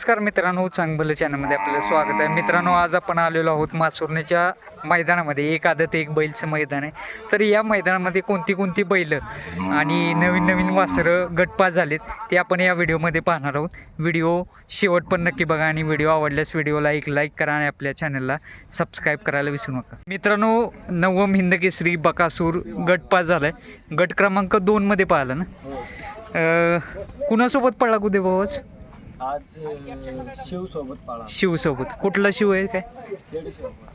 नमस्कार मित्रांनो चांगलं चॅनलमध्ये आपलं स्वागत आहे. मित्रांनो आज आपण आलेलो आहोत मासुर्णीच्या मैदानामध्ये. एक आदत एक बैलचं मैदान आहे. तर या मैदानामध्ये कोणती कोणती बैलं आणि नवीन नवीन वासरं गटपास झालेत ते आपण या व्हिडिओमध्ये पाहणार आहोत. व्हिडिओ शेवट पण नक्की बघा आणि व्हिडिओ आवडल्यास व्हिडिओला एक लाईक करा आणि आपल्या चॅनलला सबस्क्राईब करायला विसरू नका. मित्रांनो नवम हिंदकेसरी बकासूर गटपास झाला आहे गट क्रमांक दोनमध्ये पाहिला ना? कुणासोबत पडला कुदे भाऊच आज शिव सोबत पाळा. शिवसोबत. कुठला शिव आहे काय?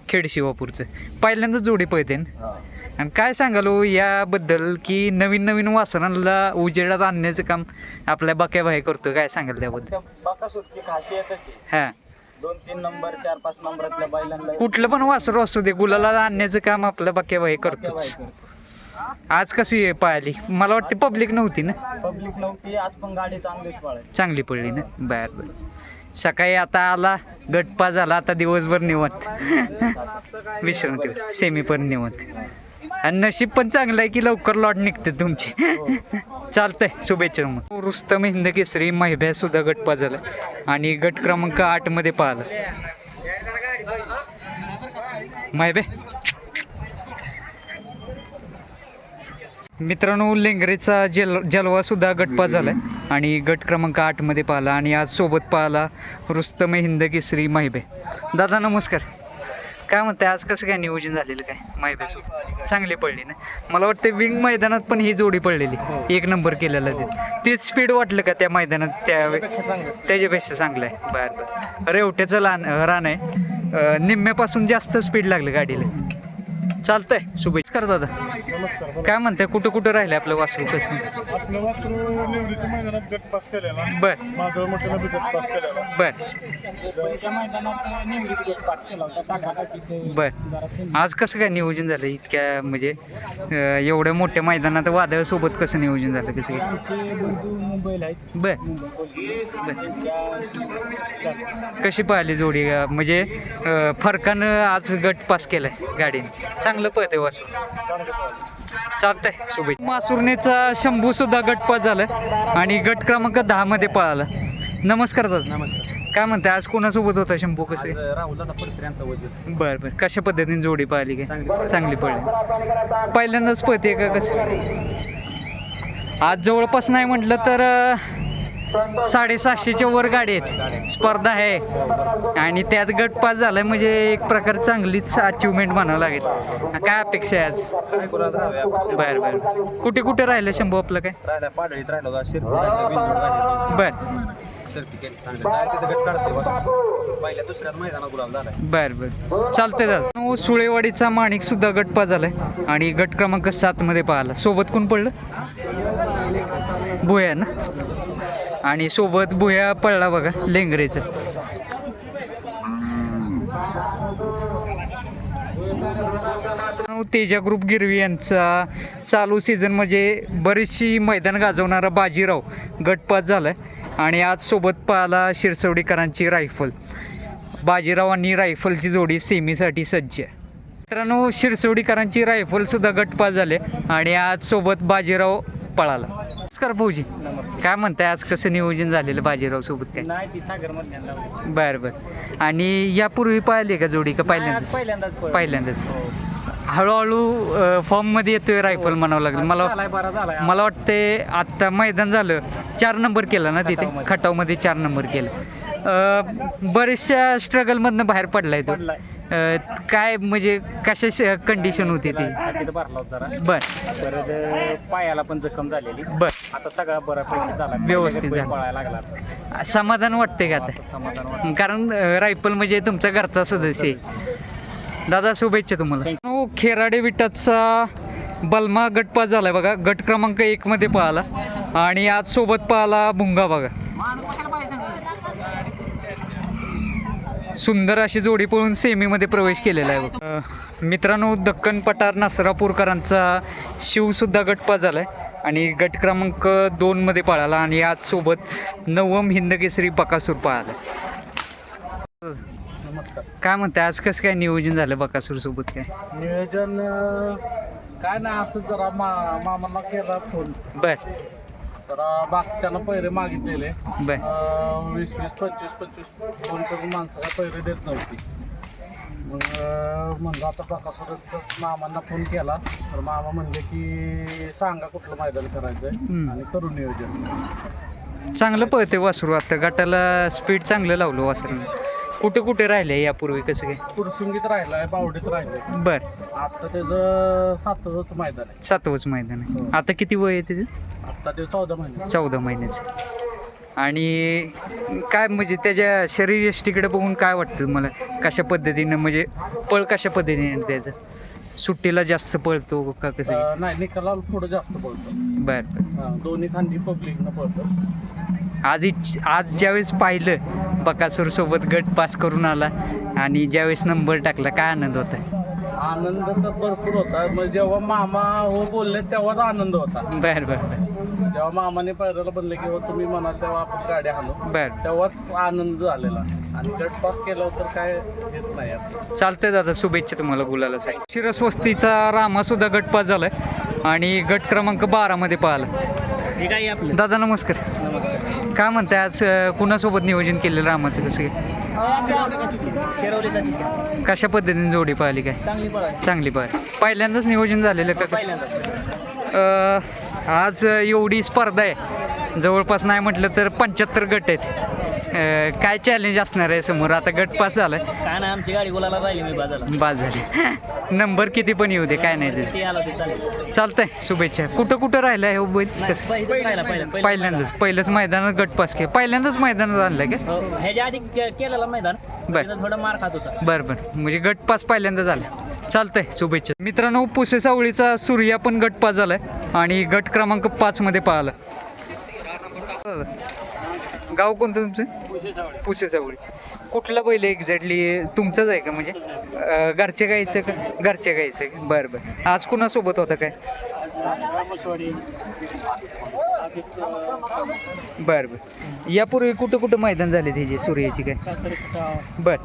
खेड शिवापूरचं पहिल्यांदाच जोडी पळते. ना आणि काय सांगाल याबद्दल की नवीन नवीन वासनांना उजेडात आणण्याचं काम आपल्या बाक्याबाई करतो काय सांगाल त्याबद्दल? बाकासूरची खासियतच आहे. हां. दोन तीन नंबर चार पाच नंबरातल्या बैलांना कुठलं पण वासरू असू दे गुलाला आणण्याचं काम आपल्या बाक्याबाई करतोच. आज कशी आहे पाहिली मला वाटते पब्लिक नव्हती ना? पब्लिक नव्हती आज पण गाडी चांगलीच पळायची चांगली पडली ना? बर बर. सकाळी आता आला गटपा झाला आता दिवसभर निवत. विश्रांती सेमी पण निवत. आणि नशीब पण चांगलं आहे की लवकर लॉट निघते तुमचे. चालतंय शुभेच्छा मग रुस्तम हिंद केसरी महिब्या सुद्धा गटपा झाला. आणि गट क्रमांक आठमध्ये पाहिला. महिबे मित्रांनो लेंगरेचा जल जलवा सुद्धा गटपा झालाय. आणि गट क्रमांक आठमध्ये पाहिला आणि आज सोबत पाहिला रुस्तम हिंद केसरी माहिबे. दादा नमस्कार. काय म्हणताय आज कसं काय नियोजन झालेलं काय माहिबे सोबत चांगली पडली ना? मला वाटतं विंग मैदानात पण ही जोडी पडलेली. एक नंबर केलेला ते. तेच स्पीड वाटलं का त्या मैदानात? त्या त्याच्यापेक्षा चांगलं आहे बरं बरं. रेवट्याचं लान रान आहे. निम्म्यापासून जास्त स्पीड लागलं गाडीला. चालतंय शुभेच्छा. कर दादा. नमस्कार काय म्हणताय कुठं कुठं राहिले आपलं वासरू कसं? आपलं वासरू निवडीच्या मैदानात गट पास केलेला. बर. मागं मोठ्याला बी गट पास केलेला. बर. जवळच्या मैदानात निवडीत गट पास केला होता. टाकाटाकी बर. आज कसं काय नियोजन झालं? इतक्या म्हणजे अं, एवढ्या मोठ्या मैदानात वादळासोबत कसं नियोजन झालं? कसं काय? आमचे बंधू मुंबईला आहेत. बर. कशी पाहिली जोडी? अं, म्हणजे अं, फरकानं आज गट पास केलाय गाडीने. चांगलं पळते वासरू. चालतंय शुभेच्छा. मासुर्नेचा शंभू सुद्धा गट पास झालाय आणि गट क्रमांक दहा मध्ये पळाला. नमस्कार दादा. नमस्कार. काय म्हणताय आज कोणासोबत होता शंभू कसं? राहुल बर बर. कशा पद्धतीने जोडी पाहिली काय? चांगली. चांगली पडली पहिल्यांदाच पळते का कसं? आज जवळपास नाही म्हटलं तर अं, साडेसहाशेच्या वर गाडी आहेत. स्पर्धा आहे. आणि त्यात गट पास झालाय म्हणजे एक प्रकार चांगलीच अचिव्हमेंट म्हणावं लागेल. काय अपेक्षा आहे आज? बर बर. कुठे कुठे राहिलं शंभू आपलं काय. बर. बर बर. चालतंय दादा सुळेवाडीचा माणिक सुद्धा गट पास झालाय. आणि गट क्रमांक सात मध्ये पाहिला. सोबत कोण पडलं? भुया ना? आणि सोबत भुया पडला बघा लेंगरेचा. तेजा ग्रुप गिरवी यांचा चालू सीझन म्हणजे बरीचशी मैदान गाजवणारा बाजीराव गटपात झालाय. आणि आज सोबत पाहिला शिरसवडीकरांची रायफल बाजीरावांनी रायफलची जोडी सेमीसाठी सज्ज आहे. मित्रांनो शिरसवडीकरांची रायफल सुद्धा गटपास झाले आणि आज सोबत बाजीराव पळाला. नमस्कार भाऊजी. काय म्हणताय आज कसं नियोजन झालेलं बाजीराव सोबत काय? नाही ती सागर मधल्या बरं बरं. आणि यापूर्वी पाहिली का जोडी का पहिल्यांदाच? पहिल्यांदाच पळलो. पहिल्यांदाच. हळूहळू फॉर्ममध्ये येतोय रायफल म्हणावं लागेल. मला मला वाटते आत्ता मैदान झालं चार नंबर केला ना तिथे? खटावमध्ये. चार नंबर केलं. बरेचशा स्ट्रगलमधनं बाहेर पडलाय तो. अं, काय म्हणजे कशा कंडिशन होती ती? छातीत भरला होता जरा. बर. परत अं, पायाला पण जखम झालेली. बर. आता सगळा बऱ्यापैकी झाला. व्यवस्थित पहिल्या झाला. पळायला लागला समाधान वाटते का आता? आता समाधान वाटतं. कारण रायफल म्हणजे तुमचा घरचा सदस्य आहे. दादा शुभेच्छा तुम्हाला. हो, खेराडे विटाचा बलमा गटपास झालाय बघा. गट क्रमांक एक मध्ये पाहिला आणि आज सोबत पाहिला भुंगा बघा. सुंदर अशी जोडी पळून सेमीमध्ये प्रवेश केलेला आहे मित्रांनो दक्कन पठार नासरापूरकरांचा शिव सुद्धा गटपास झालाय. आणि गट क्रमांक दोन मध्ये पळाला आणि आज सोबत नवम हिंद केसरी बकासूर पळाला. नमस्कार. काय म्हणताय? आज कसं काय नियोजन झालं बकासूर सोबत काय? नियोजन काय नाही असं जरा मा मामाला केला फोन. बर. तर अं, बाकीच्यांना पैरे मागितलेले. बर. अं, वीस वीस पंचवीस पंचवीस फोन करून माणसाला पैरे देत नव्हती. मग अं, म्हणलं आता बकासुरच मामांना फोन केला. तर मामा म्हणले की सांगा कुठलं मैदान करायचंय हम्म. आणि करू नियोजन. चांगलं पळते वासरू आता. गटाला स्पीड चांगलं लावलं वासरूनं. कुठे कुठे राहिले यापूर्वी कसं काय? पुरसुंगीत राहिलाय बावडीत राहिलाय. बर. आता त्याचं सातच मैदान आहे. सातवंच मैदान आहे. आता किती वय आहे त्याचं? आता ते चौदा महिने. चौदा महिन्याचं आणि काय म्हणजे त्याच्या शरीरयष्टीकडे बघून काय वाटतं मला कशा पद्धतीनं म्हणजे पळ कशा पद्धतीने त्याचं? सुट्टीला जास्त पळतो का कसं? अं, नाही निकालाला पुढं जास्त पळतो. बर बर. हा, दोन्ही खांदी पब्लिकनं पळतो. आज इच- आज ज्यावेळेस पाहिलं बकासूर सोबत गट पास करून आला आणि ज्यावेळेस नंबर टाकला काय आनंद होता? आनंद तर भरपूर होता मग जेव्हा मामा हो बोलले तेव्हाच आनंद होता. बर बर बर. जेव्हा मामाने पैराला बोलले की हो तुम्ही म्हणाल तेव्हा आपण गाडी आणू बर. तेव्हाच आनंद झालेला. आणि गट पास केला तर काय हेच नाही आता. चालतंय दादा शुभेच्छा तुम्हाला गुलाला शिरस्वस्तीचा रामा सुद्धा गटपास झालाय. आणि गट क्रमांक बारा मध्ये पाहिला. हे काय आपलं? दादा नमस्कार. नमस्कार. काय म्हणताय आज अं, कुणासोबत नियोजन केलेलं रामाचं कसं काय? शेरवलीचा चिकन कशा पद्धतीने जोडी पाहिली काय? चांगली पळाली. चांगली पाहिली पहिल्यांदाच नियोजन झालेलं का कसं? पहिल्यांदाच. अं, आज एवढी स्पर्धा आहे. जवळपास नाही म्हटलं तर पंच्याहत्तर गट आहेत. काय चॅलेंज असणार आहे समोर? आता गट पास झालाय. काय नाही आमची गाडी मी बाजाला बाद झाले. नंबर किती पण येऊ दे काय नाही ते. चालतंय शुभेच्छा. कुठं कुठं राहिलं आहे हो बैल? पहिला पहिल्यांदाच पहिलंच मैदानात गट पास के पहिल्यांदाच मैदानात आणलं का? हो, ह्याच्या आधी केलेलं मैदान. बर. थोडं मार खात होता. बरं बरं. म्हणजे गट पास पहिल्यांदा झालं चालतंय शुभेच्छा. मित्रांनो पुसे सावळीचा सूर्या पण गट पास झालाय आणि गट क्रमांक पाच मध्ये पाहिला. गाव कोणतं तुमचं? पुसे सावळी. कुठला बैल एक्झॅक्टली तुमचंच आहे का म्हणजे? अं, घरच्या गाईचं का? घरच्या गाईचं का? बरं बरं. आज कुणासोबत होता काय? बरं बरं. यापूर्वी कुठं कुठं मैदान झाले त्याचे सूर्याची काय? बर.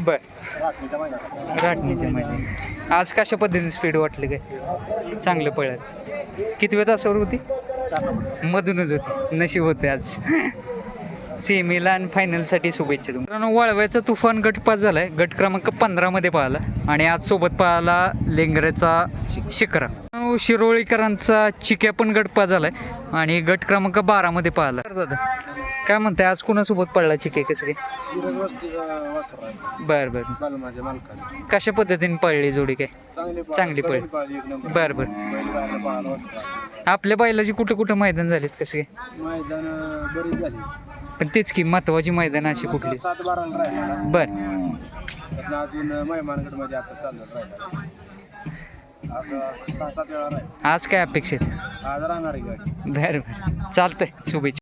बर. आज कशा पद्धतीने स्पीड वाटली काय? चांगलं पळत किती वेळ तासावर होती? मधूनच होती. नशीब होते आज. सेमीला आणि फायनलसाठी शुभेच्छा मित्रांनो वळव्याचा तुफान गट पास झालाय. गट क्रमांक पंधरामध्ये पाहिला आणि आज सोबत पाहिला शिकरा. मित्रांनो, शिरोळीकरांचा चिक्या पण गट पास झालाय. आणि गट क्रमांक बारामध्ये पाहिला दादा काय म्हणताय आज कुणासोबत पडला चिके कसं काय? बर बर. माझ्या मालकाने. कशा पद्धतीने पळली जोडी काय? चांगली चांगली पळली. एक नंबर. बर बर. बैल बाहेरला पळाला वासरा. आपल्या बैलाची कुठं कुठं मैदान झालीत कसं काय? मैदान बरीच झाली. पण तेच की महत्वाची मैदान अशी कुठली? सात बारा राहिला बर. त्यातनं अजून मेहमानगडमध्ये आता चाललं राहिला. आता सहा सात वेळा राहील. आज काय अपेक्षित आज राहणार आहे गाडी. बर बर. चालतंय. शुभेच्छा.